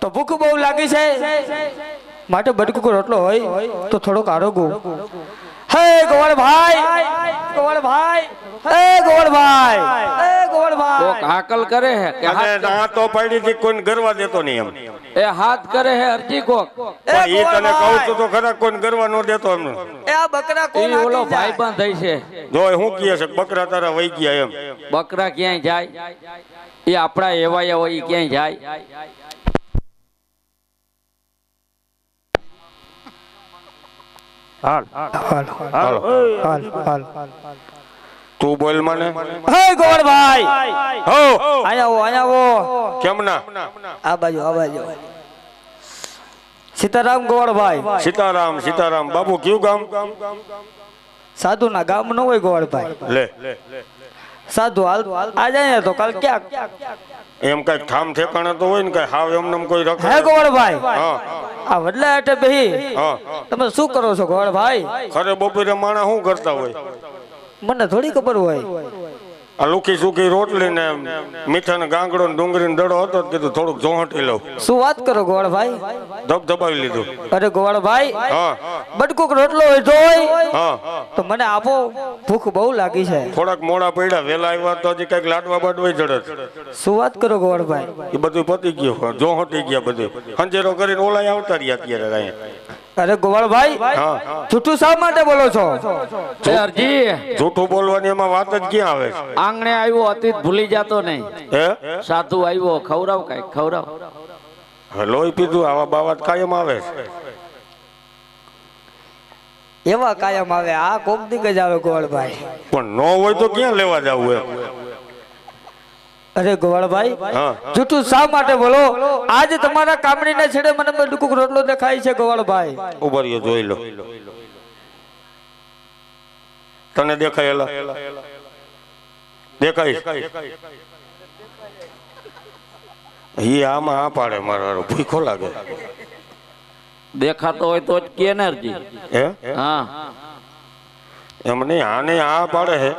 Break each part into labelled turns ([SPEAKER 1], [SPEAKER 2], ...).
[SPEAKER 1] તો ભૂખ બહુ લાગી છે. માટે બટકુકો રોટલો હોય તો થોડોક આરોગો. હે ગોવળભાઈ ગોવળભાઈ હે ગોવળભાઈ હે
[SPEAKER 2] કોક હાકલ કરે હે કે
[SPEAKER 3] અને ના તો પડી હતી કોઈને ગરવા દેતો નહીં એમ.
[SPEAKER 2] એ હાથ કરે હે અરજી કોક?
[SPEAKER 3] પણ ઈ તને કહું છું તો ખરા કોઈને ગરવા ન દેતો એમને
[SPEAKER 1] એ આ બકરા કોણ
[SPEAKER 2] એ ઓલો ભાઈ બંધ થઈ છે.
[SPEAKER 3] જો શું કહે છે બકરા તારા વહી ગયા એમ.
[SPEAKER 2] બકરા ક્યાંય જાય? એ આપણા એવા હોય ઈ ક્યાંય જાય?
[SPEAKER 3] હાલ
[SPEAKER 1] હાલ
[SPEAKER 3] હાલો
[SPEAKER 1] હાલ હાલ
[SPEAKER 3] તું બોલ મને
[SPEAKER 1] હે ગોળભાઈ
[SPEAKER 3] હો
[SPEAKER 1] આયા આવો આયા આવો
[SPEAKER 3] કેમ ના
[SPEAKER 1] આ બાજુ આ બાજુ સીતારામ ગોળભાઈ
[SPEAKER 3] સીતારામ સીતારામ બાપુ કયું ગામ
[SPEAKER 1] સાધુ ના ગામ ન હોય ગોળભાઈ
[SPEAKER 3] લે
[SPEAKER 1] સાધુ હાલ આ જાય તો કાલ ક્યાંક
[SPEAKER 3] એમ કઈ ઠામ ઠેકાણે તો હોય ને કઈ હાવ એમને કોઈ રખે હા
[SPEAKER 1] આ વડલા એટલે બેહી.
[SPEAKER 3] હા.
[SPEAKER 1] તમે શું કરો છો ગોવળભાઈ?
[SPEAKER 3] ખરે બપોરે માણા શું કરતા હોય?
[SPEAKER 1] મને થોડી ખબર હોય.
[SPEAKER 3] આ સુકી રોટલી ને મીઠા ને ગાંગડો ને ડુંગળી ને દડો હતો તો કીધું થોડુંક જોહટી લઉં.
[SPEAKER 1] શું વાત કરો ધબ
[SPEAKER 3] ધબાવી લીધું.
[SPEAKER 1] અરે ગોવળભાઈ
[SPEAKER 3] હા.
[SPEAKER 1] બટકુક રોટલો હોય હોય
[SPEAKER 3] હા.
[SPEAKER 1] તો મને આપો ભૂખ બહુ લાગી છે.
[SPEAKER 3] થોડાક મોડા પડ્યા વેલા આવ્યા તો હજી કંઈક લાડવા બાડવા જડત
[SPEAKER 1] શું વાત કરો ગોળભાઈ
[SPEAKER 3] એ બધું પતી ગયું જોહટી ગયા બધું. હંજેરો કરીને ઓલા આવતા રહ્યા અત્યારે અહીંયા
[SPEAKER 1] અરે ગોવાળભાઈ
[SPEAKER 3] હા
[SPEAKER 1] જૂઠું શા માટે બોલો છો?
[SPEAKER 2] સરજી
[SPEAKER 3] જૂઠું બોલવાની એમાં વાત જ ક્યાં આવે છે?
[SPEAKER 2] આંગણે આવ્યો અતીત ભૂલી જતો નહીં.
[SPEAKER 3] હે?
[SPEAKER 2] સાધુ આવ્યો ખવરાવ કઈ ખવરાવ
[SPEAKER 3] હવે લોહી પીધું આવા બાવા કાયમ આવે
[SPEAKER 1] એવા કાયમ આવે આ કોક દીક જ આવે ગોવળભાઈ.
[SPEAKER 3] પણ ન હોય તો ક્યાં લેવા જવું એમ?
[SPEAKER 1] અરે ગોવાળભાઈ
[SPEAKER 3] હા
[SPEAKER 1] જૂઠું શા માટે બોલો? આજ તમારા કામડીના છેડે મને ડુકુક રોટલો દેખાય છે ગોવાળભાઈ.
[SPEAKER 3] ઊભો રહ્યો જોઈ લો. તને દેખાયેલા દેખાય? હી આમાં આ પાડે મારો ભૂખો લાગે.
[SPEAKER 2] દેખાતો હોય તો જ કે ને અરજી
[SPEAKER 3] હે?
[SPEAKER 2] હા.
[SPEAKER 3] એમ નહીં આને આ પાડે હે.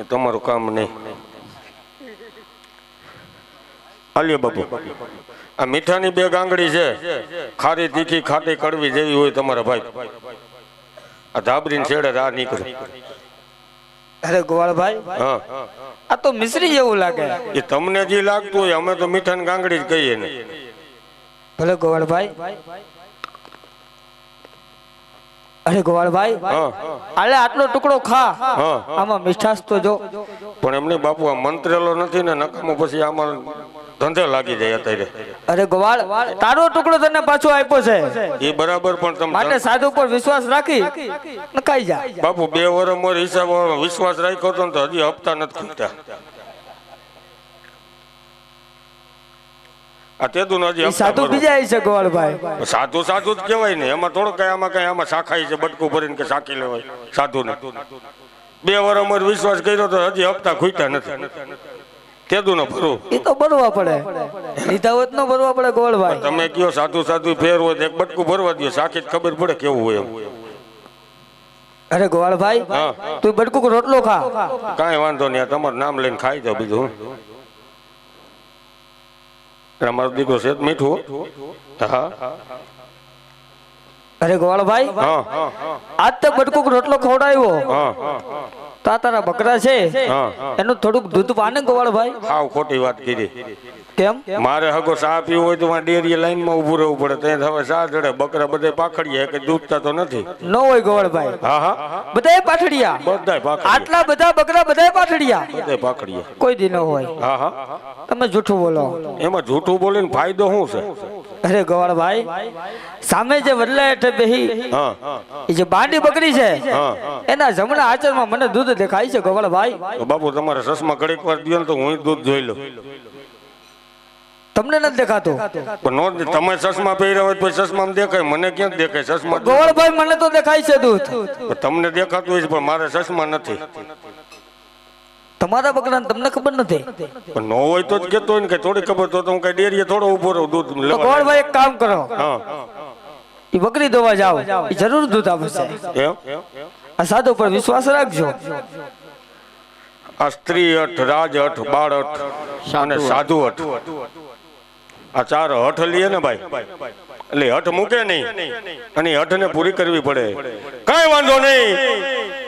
[SPEAKER 3] એ તમારું કામ નહીં. આલ્યો બાપુ. આ મીઠાની બે ગાંગડી છે. ખારી તીખી ખાટી કડવી જેવી હોય તમારા ભાઈ. આ ધાબરીને છેડે રાહ નીકળે.
[SPEAKER 1] અરે ગોવાળભાઈ
[SPEAKER 3] હા.
[SPEAKER 1] આ તો મિશ્રી જેવું લાગે.
[SPEAKER 3] એ તમને જે લાગતું હોય અમે તો મીઠાની ગાંગડી જ કહીએ ને.
[SPEAKER 1] ભલે ગોવાળભાઈ અરે ગોવાળભાઈ આલે આટલો ટુકડો ખા.
[SPEAKER 3] હા
[SPEAKER 1] આમાં મીઠાશ તો જો.
[SPEAKER 3] પણ એમને બાપુ આ મંત્રેલો નથી ને નકામો પછી આમાં ધંધે લાગી જાય અત્યારે.
[SPEAKER 1] અરે ગોવાળ તારો ટુકડો તને પાછો આપ્યો છે.
[SPEAKER 3] એ બરાબર પણ તમે
[SPEAKER 1] માટે સાધુ પર વિશ્વાસ રાખી નકાઈ જા.
[SPEAKER 3] બાપુ બે વર્ષ મોર હિસાબ વિશ્વાસ રાખ્યો તો હજી હપ્તા નથી ખૂટતા. આ તેદું હજી
[SPEAKER 1] સાધુ
[SPEAKER 3] ભરવા.
[SPEAKER 1] બીજા છે ગોવાળભાઈ
[SPEAKER 3] સાધુ સાધુ જ કહેવાય ને. એમાં થોડું કઈ આમાં કઈ આમાં શાખાઈ છે બટકું ભરીને કે લેવાય સાધુ ને બે વર્ષ અમર વિશ્વાસ કર્યો તો હજી હપ્તા ખૂટ્યા નથી. તેદું નો ભરું.
[SPEAKER 1] એ તો ભરવા પડે. લીધા હોત ન ભરવા પડે ગોવાળભાઈ
[SPEAKER 3] તમે કયો સાધુ સાધુ ફેર હોય એક બટકું ભરવા દો સાખી ખબર પડે કેવું હોય એમ.
[SPEAKER 1] અરે ગોવાળભાઈ તું બટકું રોટલો ખા.
[SPEAKER 3] કાંઈ વાંધો નહીં તમારું નામ લઈને ખાઈ જાવ બીજું અમારો દીકરો છે મીઠું. હા.
[SPEAKER 1] અરે ગોવાળભાઈ આજ તો બટકુક રોટલો ખવડાવ્યો.
[SPEAKER 3] હા.
[SPEAKER 1] તો તારા બકરા છે. એનું થોડુંક દૂધ પાને ગોવાળભાઈ.
[SPEAKER 3] હાવ ખોટી વાત કીધી.
[SPEAKER 1] કેમ?
[SPEAKER 3] મારે હગો ચા પીવું હોય તો ડેરી ડેરી લાઈનમાં ઊભું રહેવું પડે. ત્યાં હવે ચા ચડે બકરા બધે પાખડીએ કે દૂધતા તો નથી.
[SPEAKER 1] ન હોય ગોવાળભાઈ.
[SPEAKER 3] હા હા.
[SPEAKER 1] બધાય પાથડિયા.
[SPEAKER 3] બધા પાખડીએ
[SPEAKER 1] આટલા બધા બકરા બધાય પાઠડિયા
[SPEAKER 3] બધાય પાખડીયા
[SPEAKER 1] કોઈ દી ન હોય.
[SPEAKER 3] હા હા.
[SPEAKER 1] તમે જૂઠું બોલો.
[SPEAKER 3] એમાં જૂઠું બોલીને ફાયદો શું છે?
[SPEAKER 1] અરે ગોવાળભાઈ સામે જે વડલા હેઠે બેહી
[SPEAKER 3] હા.
[SPEAKER 1] એ જે બાંડી બકરી છે
[SPEAKER 3] હા
[SPEAKER 1] એના જમણા આચરમાં મને દૂધ દેખાય છે ગોવાળભાઈ.
[SPEAKER 3] બાપુ તમારે ચશ્મા ઘડીક વાર દો ને તો હું દૂધ જોઈ લઉં.
[SPEAKER 1] તમને નથી દેખાતું.
[SPEAKER 3] પણ તમે ચશ્મા પહેર્યા હોય તો ચશ્મા દેખાય. મને ક્યાં દેખાય ચશ્મા?
[SPEAKER 1] ગોવળભાઈ મને તો દેખાય છે દૂધ.
[SPEAKER 3] તમને દેખાતું હોય છે પણ મારે ચશ્મા નથી.
[SPEAKER 1] તમારા બકરાને તમને ખબર નથી?
[SPEAKER 3] પણ ન હોય તો જ કેતો હોય ને કે થોડી ખબર તો હું કઈ ડેરીએ થોડો ઊભો રહું દૂધ
[SPEAKER 1] ગોવળભાઈ એક કામ કરો.
[SPEAKER 3] હા.
[SPEAKER 1] એ બકરી દોવા જાઓ. એ જરૂર દૂધ આપશે આ સાધુ પર વિશ્વાસ રાખજો.
[SPEAKER 3] આ સ્ત્રી અઠ રાજ અઠ બાળ અઠ અને સાધુ અઠ. આ ચાર હઠ લઈએ ને ભાઈ. એટલે હઠ મૂકે નહીં. અને હઠ હઠને પૂરી કરવી પડે. કાંઈ વાંધો નહીં.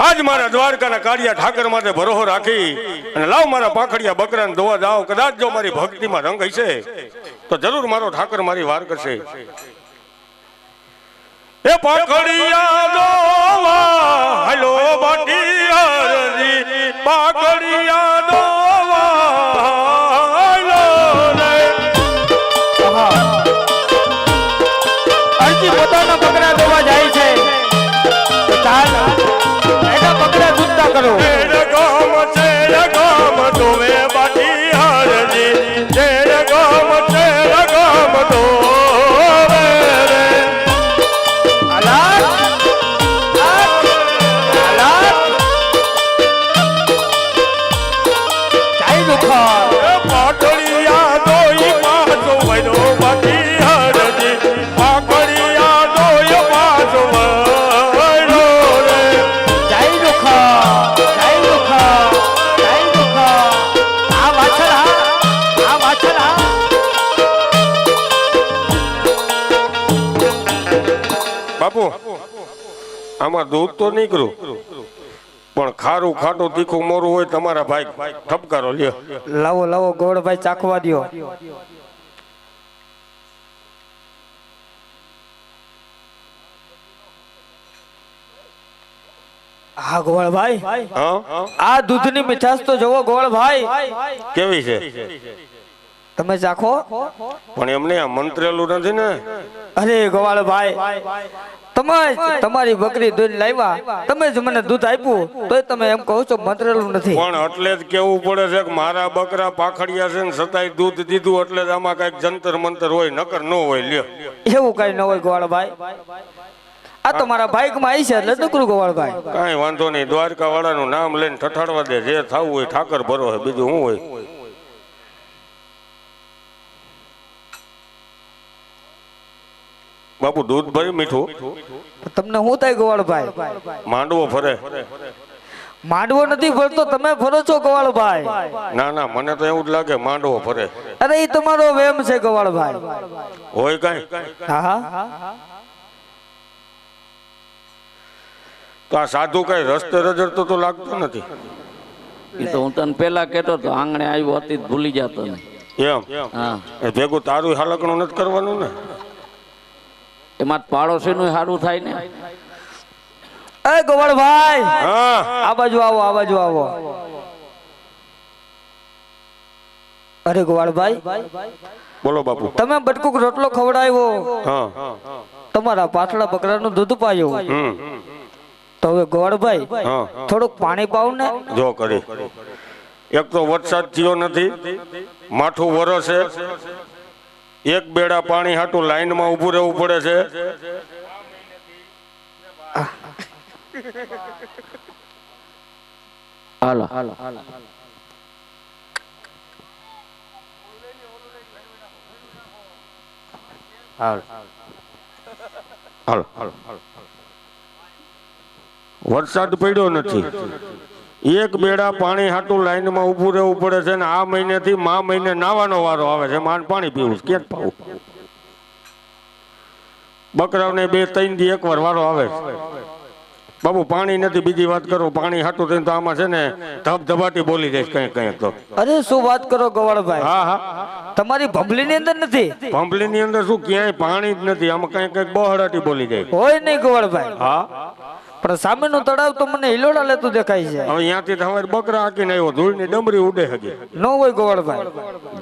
[SPEAKER 3] આજ મારા દ્વારકાના કાળિયા ઠાકર માટે ભરોહો રાખી અને લાવ મારા પાખડિયા બકરાને ધોવા જાઓ. કદાચ જો મારી ભક્તિમાં રંગ હશે, તો જરૂર મારો ઠાકર મારી વાર કરશે. એ પાખડિયા દોવા, હલો બાટી પાંખડિયા દોવા તેર ગામ દોવે આમાં દૂધ તો નીકળું પણ ખારું ખાટું તીખું મોરું હોય તમારા ભાઈ ઠપકારો લ્યો.
[SPEAKER 1] લાવો લાવો ગોળભાઈ ચાખવા દો હા ગોળભાઈ આ દૂધની મીઠાશ તો જોવો ગોળભાઈ
[SPEAKER 3] કેવી છે?
[SPEAKER 1] તમે ચાખો.
[SPEAKER 3] પણ એમને આ મંત્રેલું નથી ને?
[SPEAKER 1] અરે ગોવાળભાઈ તમે તમારી બકરી દૂધ લાવ્યા. તમે જ મને દૂધ આપ્યું તો તમે એમ કહો છો મંત્રેલું નથી.
[SPEAKER 3] પણ એટલે જ કેવું પડે છે કે મારા બકરા પાખડિયા છે ને છતાંય દૂધ દીધું એટલે જ આમાં કંઈક જંતર મંતર હોય નકર ન હોય લ્યો.
[SPEAKER 1] એવું કઈ ન હોય ગોવાળભાઈ. આ તો મારા બાઈકમાં આવી છે એટલે નકરું ગોવાળભાઈ.
[SPEAKER 3] કાંઈ વાંધો નહીં દ્વારકા વાળાનું નામ લઈને ઠઠાડવા દે જે થવું હોય ઠાકર ભરો હોય બીજું શું હોય? બાપુ દૂધ ભરી મીઠું?
[SPEAKER 1] તમને શું થાય ગોવાળભાઈ?
[SPEAKER 3] માંડવો ફરે.
[SPEAKER 1] માંડવો નથી ફરતો તમે ફરો છો ગોવાળભાઈ.
[SPEAKER 3] ના ના મને તો એવું જ લાગે માંડવો ફરે.
[SPEAKER 1] અરે એ તમારો વેમ છે ગોવાળભાઈ.
[SPEAKER 3] હોય કઈ?
[SPEAKER 1] હા હા.
[SPEAKER 3] તો આ સાધુ કઈ રસ્તે રજડતો તો લાગતો નથી?
[SPEAKER 2] એ તો હું તને પેલા કેતો તો આંગણે આવ્યો હતી ભૂલી જતો ને
[SPEAKER 3] એમ?
[SPEAKER 2] હા.
[SPEAKER 3] એ ભેગું તારું હાલકણું નથી કરવાનું ને?
[SPEAKER 2] એમાં પાડોશીનું સારું થાય ને?
[SPEAKER 1] એ ગોવળભાઈ!
[SPEAKER 3] હા.
[SPEAKER 1] આ બાજુ આવો આ બાજુ આવો. અરે ગોવાળભાઈ
[SPEAKER 3] બોલો બાપુ.
[SPEAKER 1] તમે બટકુક રોટલો ખવડાવ્યો.
[SPEAKER 3] હા.
[SPEAKER 1] તમારા પાછલા બકરાનું દૂધ પાયું. તો હવે ગોવાળભાઈ થોડુંક પાણી પાવ ને.
[SPEAKER 3] જો કરી. એક તો વરસાદ થયો નથી. માઠું વરસે. એક બેડા પાણી હાટું લાઈનમાં ઊભું રહેવું પડે છે.
[SPEAKER 2] હાલો.
[SPEAKER 3] હાલ. વરસાદ પડ્યો નથી. એક બેડા પાણી હાટું લાઈનમાં ઊભું રહેવું પડે છે ને આ મહિનેથી મા મહિને નાવાનો વારો આવે છે. માન પાણી પીવું છે. ક્યાં પાવું? બકરાઓને બે ત્રણ દી એકવાર વારો આવે છે. બાબુ પાણી નથી. બીજી વાત કરો પાણી હાટું થઈને તો આમાં છે ને ધબધબાટી બોલી જાય કઈ કઈ તો.
[SPEAKER 1] અરે શું વાત કરો ગોવાળભાઈ?
[SPEAKER 3] હા હા.
[SPEAKER 1] તમારી ભંભલી ની અંદર નથી?
[SPEAKER 3] ભંભલી ની અંદર શું ક્યાંય પાણી જ નથી. આમાં કઈ કઈ બહડાટી બોલી જાય
[SPEAKER 1] હોય નહીં ગોવાળભાઈ.
[SPEAKER 3] હા.
[SPEAKER 1] પણ સામેનું તળાવ તો મને હિલોડા લેતું દેખાય છે.
[SPEAKER 3] હવે અહીંયાથી તમારે બકરા હાકીને આવ્યો ધૂળની ડમરી ઉડે હગે
[SPEAKER 1] ન હોય ગોવાળભાઈ.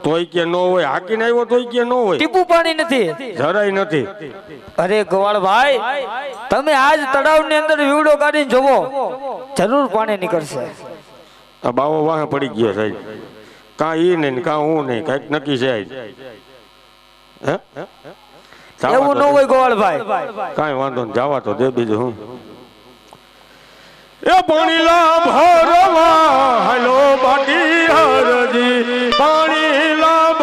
[SPEAKER 3] તોય કે ન હોય હાકીને આવ્યો તોય કે ન હોય.
[SPEAKER 1] ટીપુ પાણી નથી.
[SPEAKER 3] જરાય નથી.
[SPEAKER 1] અરે ગોવાળભાઈ તમે આજ તળાવની અંદર વીવડો કાઢીને જોવો. જરૂર પાણી નીકળશે.
[SPEAKER 3] આ બાવો વાહ પડી ગયો સાહેબ કાં ઈ નહીં કાં હું નહીં કાંઈક નક્કી છે. હે?
[SPEAKER 1] એવું ન હોય ગોવાળભાઈ.
[SPEAKER 3] કાંઈ વાંધો નહીં જવા તો દે બીજું હું. એ પાણીલા ભરવા હલો બાટી હરજી પાણી લા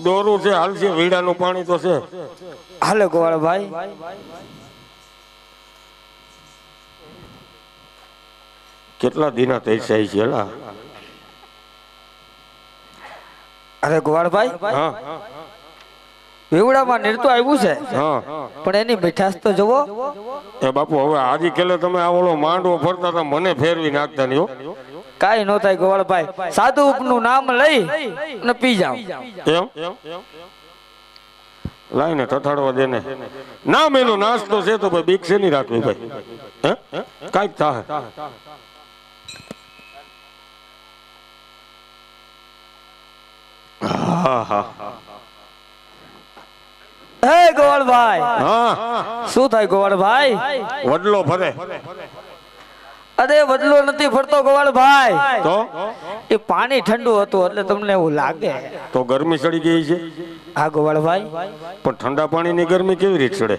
[SPEAKER 3] થોડુંક દોરું છે હાલ છે વીડાનું પાણી તો છે.
[SPEAKER 1] હાલે ગોવાળભાઈ
[SPEAKER 3] કેટલા દિના થઈ જાય છે લા
[SPEAKER 1] અરે ગોવાળભાઈ
[SPEAKER 3] હા
[SPEAKER 1] વેવડામાં નૃત્ય આવ્યું છે.
[SPEAKER 3] હા.
[SPEAKER 1] પણ એની મીઠાશ તો જુઓ
[SPEAKER 3] એ બાપુ હવે આજે કેલે તમે આ ઓલો માંડવો ફરતા હતા મને ફેરવી નાખતા નહીં
[SPEAKER 1] કાઈ નો થાય ગોવાળભાઈ સાધુ ઉપનું નામ લઈ અને પી જાઓ
[SPEAKER 3] એમ? લાઈને ઠઠાડવા દે ને. નામ એનો નાસ્તો છે તો ભાઈ બીક છે નહીં રાખવી ભાઈ. હે? કાંઈક થાય હા હા.
[SPEAKER 1] હે ગોવાળભાઈ
[SPEAKER 3] હા.
[SPEAKER 1] શું થાય ગોવાળભાઈ
[SPEAKER 3] વડલો ફરે.
[SPEAKER 1] અરે બદલો નથી ફરતો ગોવાળભાઈ.
[SPEAKER 3] તો?
[SPEAKER 1] એ પાણી ઠંડુ હતું એટલે તમને એવું લાગે.
[SPEAKER 3] તો ગરમી ચડી ગઈ છે?
[SPEAKER 1] હા ગોવાળભાઈ.
[SPEAKER 3] પણ ઠંડા પાણીની ગરમી કેવી રીતે ચડે?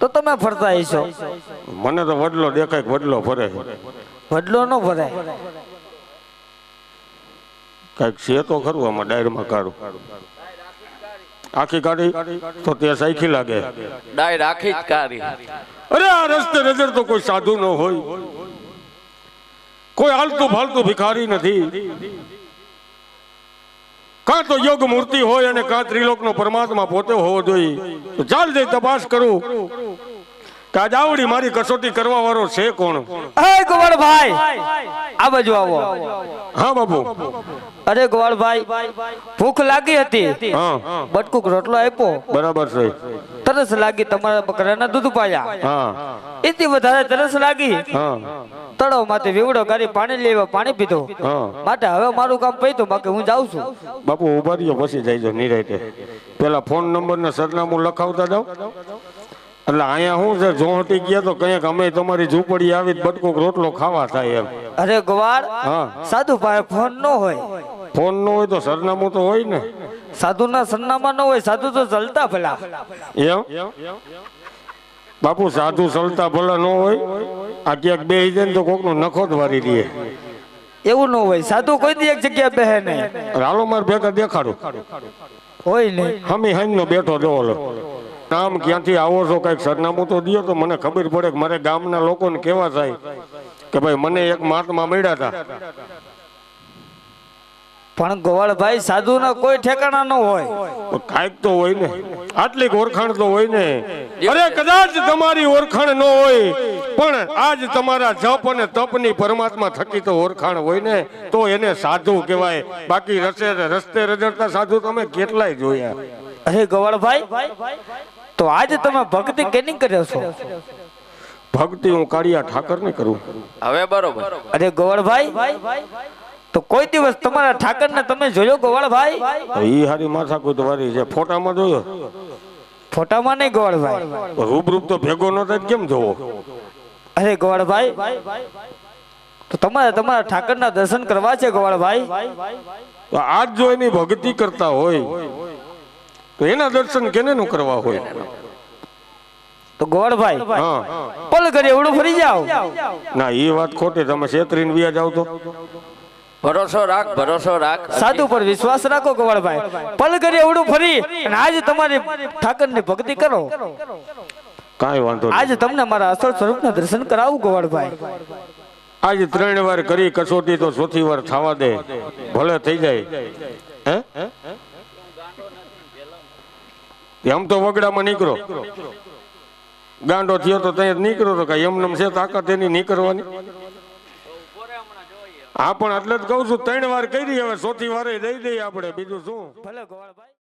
[SPEAKER 1] તો તમે ફરતા હશો.
[SPEAKER 3] મને તો વડલો દેખાય વડલો ફરે
[SPEAKER 1] વડલો ન ભરાય
[SPEAKER 3] કાંઈક છે તો ખરું આમાં ડાયરમાં કાઢું આખી કાઢી તો તે સાઈખી લાગે.
[SPEAKER 2] ડાય રાખી જ કાઢી
[SPEAKER 3] અરે આ રસ્તે નજર તો કોઈ સાધુ ન હોય. કોઈ હાલતું ફાલતું ભિખારી નથી. કાં તો યોગ મૂર્તિ હોય અને કાં ત્રિલોકનો પરમાત્મા પોતે હોવો જોઈએ. તો ચાલ જઈ તપાસ કરું. કે આજ આવડી મારી કસોટી કરવા વાળો છે કોણ?
[SPEAKER 1] હે ગોવાળભાઈ! આ બાજુ આવો.
[SPEAKER 3] હા બાપુ.
[SPEAKER 1] અરે ગોવાળભાઈ ભૂખ લાગી હતી.
[SPEAKER 3] હા.
[SPEAKER 1] બટકુક રોટલો આપ્યો.
[SPEAKER 3] બરાબર છે.
[SPEAKER 1] તરસ લાગી તમારા બકરાના દૂધ પાયા
[SPEAKER 3] હા.
[SPEAKER 1] એથી વધારે તરસ લાગી.
[SPEAKER 3] હા.
[SPEAKER 1] તળાવમાંથી વીવડો ગાડી પાણી લેવા પાણી પીધો.
[SPEAKER 3] હા.
[SPEAKER 1] માટે હવે મારું કામ પૈતું બાકી હું જાઉં છું.
[SPEAKER 3] બાપુ ઊભા રહ્યો પછી જઈજો નિરાયતે. પેલા ફોન નંબર ને સરનામું લખાવતા જાવ એટલે અહીંયા શું છે જોહટી ગયા તો કંઈક અમે તમારી ઝૂંપડી આવી બટકુક રોટલો ખાવા થાય એમ.
[SPEAKER 1] અરે ગોવાળ
[SPEAKER 3] હા.
[SPEAKER 1] સાધુ પાસે ફોન ન હોય.
[SPEAKER 3] ફોન ન હોય તો સરનામું તો હોય ને.
[SPEAKER 1] સાધુના સરનામા ન હોય સાધુ તો ચલતા ભલા.
[SPEAKER 3] એમ? બાપુ સાધુ ચલતા ભલા ન હોય. આ ક્યાંક બે જાય તો કોકનો નખો જ વારી દે.
[SPEAKER 1] એવું ન હોય સાધુ કોઈ દી એક જગ્યા બેહે નહીં.
[SPEAKER 3] રાલો માર ભેગા દેખાડું.
[SPEAKER 1] હોય નહીં.
[SPEAKER 3] હમી હાઈનો બેઠો જો ઓલો નામ ક્યાંથી આવો છો કંઈક સરનામું તો દિયો તો મને ખબર પડે કે મારે ગામના લોકોને કેવા થાય કે ભાઈ મને એક મહાત્મા મળ્યા હતા.
[SPEAKER 1] પણ ગોવાળભાઈ સાધુના કોઈ ઠેકાણા ન હોય.
[SPEAKER 3] તો કાંઈક તો હોય ને. આટલી ઓળખાણ તો હોય ને. અરે કદાચ તમારી ઓળખાણ ન હોય પણ આજ તમારા જપ અને તપની પરમાત્મા થકી તો ઓળખાણ હોય ને તો એને સાધુ કહેવાય. બાકી રસે રસ્તે રજડતા સાધુ તમે કેટલાય જોયા.
[SPEAKER 1] અરે ગોવાળભાઈ તો આજે તમે ભક્તિ કેની કર્યો છો?
[SPEAKER 3] ભક્તિ હું કાળિયા ઠાકર ને કરું.
[SPEAKER 2] હવે બરોબર.
[SPEAKER 1] અરે ગોવળભાઈ તો કોઈ દિવસ તમારા ઠાકરને તમે જોયો ગોવળભાઈ?
[SPEAKER 3] ઈ હારી માથા કોઈ તમારી છે. ફોટામાં જોયો?
[SPEAKER 1] ફોટામાં નહીં ગોવળભાઈ.
[SPEAKER 3] રૂબરૂપ તો ભેગો ન થાય કેમ જોવો?
[SPEAKER 1] અરે ગોવળભાઈ તો તમારે તમારા ઠાકરના દર્શન કરવા છે ગોવાળભાઈ?
[SPEAKER 3] તો આજ જો એની ભક્તિ કરતા હોય તો એના દર્શન કેને નું કરવા હોય?
[SPEAKER 1] તો
[SPEAKER 3] ગોળભાઈ
[SPEAKER 1] પલ કરી એવડું ફરી જાઓ.
[SPEAKER 3] ના એ વાત ખોટી તમે છેતરીને વ્યાજ જાવ તો.
[SPEAKER 2] ભરોસો રાખ ભરોસો રાખ.
[SPEAKER 1] સાધુ પર વિશ્વાસ રાખો ગોવાળભાઈ પલ કરી એવડું ફરી અને આજે તમારી ઠાકરની ભક્તિ કરો.
[SPEAKER 3] કાંઈ વાંધો નહીં.
[SPEAKER 1] આજે તમને મારા અસલ સ્વરૂપના દર્શન કરાવું ગોવાળભાઈ
[SPEAKER 3] આજે ત્રણ વાર કરી કસોટી તો ચોથી વાર થવા દે. ભલે થઈ જાય હે એમ તો વગડામાં નીકળો. ગાંડો થયો તો ત્યાં નીકળો તો કઈ એમ છે તાકાત એની નીકળવાની. હા, પણ એટલે જ કહું છું, ત્રણ વાર કરી, હવે ચોથી વારે દઈ દઈએ આપણે. બીજું શું?
[SPEAKER 1] ભલે ગોવાળભાઈ